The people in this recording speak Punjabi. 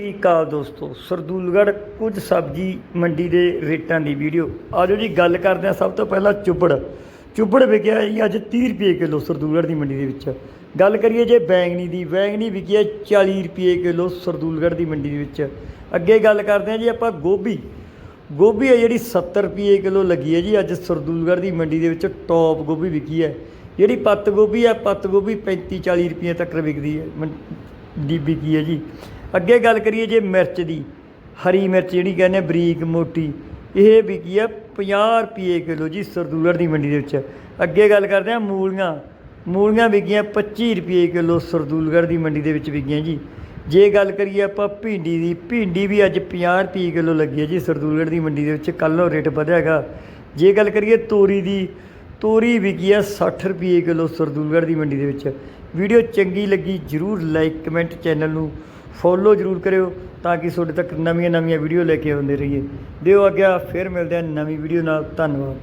ਸ੍ਰੀ ਅਕਾਲ ਦੋਸਤੋ, ਸਰਦੂਲਗੜ੍ਹ ਕੁਝ ਸਬਜ਼ੀ ਮੰਡੀ ਦੇ ਰੇਟਾਂ ਦੀ ਵੀਡੀਓ। ਆਜੋ ਜੀ, ਗੱਲ ਕਰਦੇ ਆ ਸਭ ਤੋਂ ਪਹਿਲਾਂ ਚੁੱਬੜ ਚੁੱਬੜ ਵਿਕਿਆ ਜੀ ਅੱਜ 30 ਰੁਪਏ ਕਿਲੋ ਸਰਦੂਲਗੜ੍ਹ ਦੀ ਮੰਡੀ ਦੇ ਵਿੱਚ। ਗੱਲ ਕਰੀਏ ਜੇ ਬੈਂਗਣੀ ਦੀ, ਬੈਂਗਣੀ ਵਿਕੀ ਹੈ 40 ਰੁਪਏ ਕਿਲੋ ਸਰਦੂਲਗੜ੍ਹ ਦੀ ਮੰਡੀ ਦੇ ਵਿੱਚ। ਅੱਗੇ ਗੱਲ ਕਰਦੇ ਆ ਜੀ ਆਪਾਂ ਗੋਭੀ। ਗੋਭੀ ਹੈ ਜਿਹੜੀ 70 ਰੁਪਏ ਕਿਲੋ ਲੱਗੀ ਹੈ ਜੀ, ਅੱਜ ਸਰਦੂਲਗੜ੍ਹ ਦੀ ਮੰਡੀ ਦੇ ਵਿੱਚ ਟੌਪ ਗੋਭੀ ਵਿਕੀ ਹੈ। ਜਿਹੜੀ ਪੱਤ ਗੋਭੀ ਹੈ, ਪੱਤ ਗੋਭੀ 35 40 ਰੁਪਏ ਤੱਕ ਵਿਕਦੀ ਹੈ ਮੰ- ਦੀ ਵਿਕੀ ਹੈ ਜੀ। ਅੱਗੇ ਗੱਲ ਕਰੀਏ ਜੇ ਮਿਰਚ ਦੀ, ਹਰੀ ਮਿਰਚ ਜਿਹੜੀ ਕਹਿੰਦੇ ਬਰੀਕ ਮੋਟੀ, ਇਹ ਵਿਕੀ ਆ 50 ਰੁਪਏ ਕਿਲੋ ਜੀ ਸਰਦੂਲਗੜ੍ਹ ਦੀ ਮੰਡੀ ਦੇ ਵਿੱਚ। ਅੱਗੇ ਗੱਲ ਕਰਦੇ ਆ ਮੂਲੀਆਂ ਮੂਲੀਆਂ ਵਿਕੀਆਂ 25 ਰੁਪਏ ਕਿਲੋ ਸਰਦੂਲਗੜ੍ਹ ਦੀ ਮੰਡੀ ਦੇ ਵਿੱਚ ਵਿਕੀਆਂ ਜੀ। ਜੇ ਗੱਲ ਕਰੀਏ ਆਪਾਂ ਭਿੰਡੀ ਦੀ, ਭਿੰਡੀ ਵੀ ਅੱਜ 50 ਰੁਪਏ ਕਿਲੋ ਲੱਗੀ ਹੈ ਜੀ ਸਰਦੂਲਗੜ੍ਹ ਦੀ ਮੰਡੀ ਦੇ ਵਿੱਚ, ਕੱਲ੍ਹ ਨੂੰ ਰੇਟ ਵਧਿਆ ਹੈਗਾ। ਜੇ ਗੱਲ ਕਰੀਏ ਤੋਰੀ ਦੀ, ਤੋਰੀ ਵਿਕੀ ਆ 60 ਰੁਪਏ ਕਿਲੋ ਸਰਦੂਲਗੜ੍ਹ ਦੀ ਮੰਡੀ ਦੇ ਵਿੱਚ। ਵੀਡੀਓ ਚੰਗੀ ਲੱਗੀ ਜਰੂਰ ਲਾਈਕ, ਕਮੈਂਟ, ਚੈਨਲ ਨੂੰ ਫੋਲੋ ਜਰੂਰ ਕਰਿਓ ਤਾਂ ਕਿ ਤੁਹਾਡੇ ਤੱਕ ਨਵੀਆਂ ਨਵੀਆਂ ਵੀਡੀਓ ਲੈ ਕੇ ਆਉਂਦੇ ਰਹੀਏ। ਦਿਓ ਅੱਗੇ ਫਿਰ ਮਿਲਦੇ ਹਾਂ ਨਵੀਂ ਵੀਡੀਓ ਨਾਲ। ਧੰਨਵਾਦ।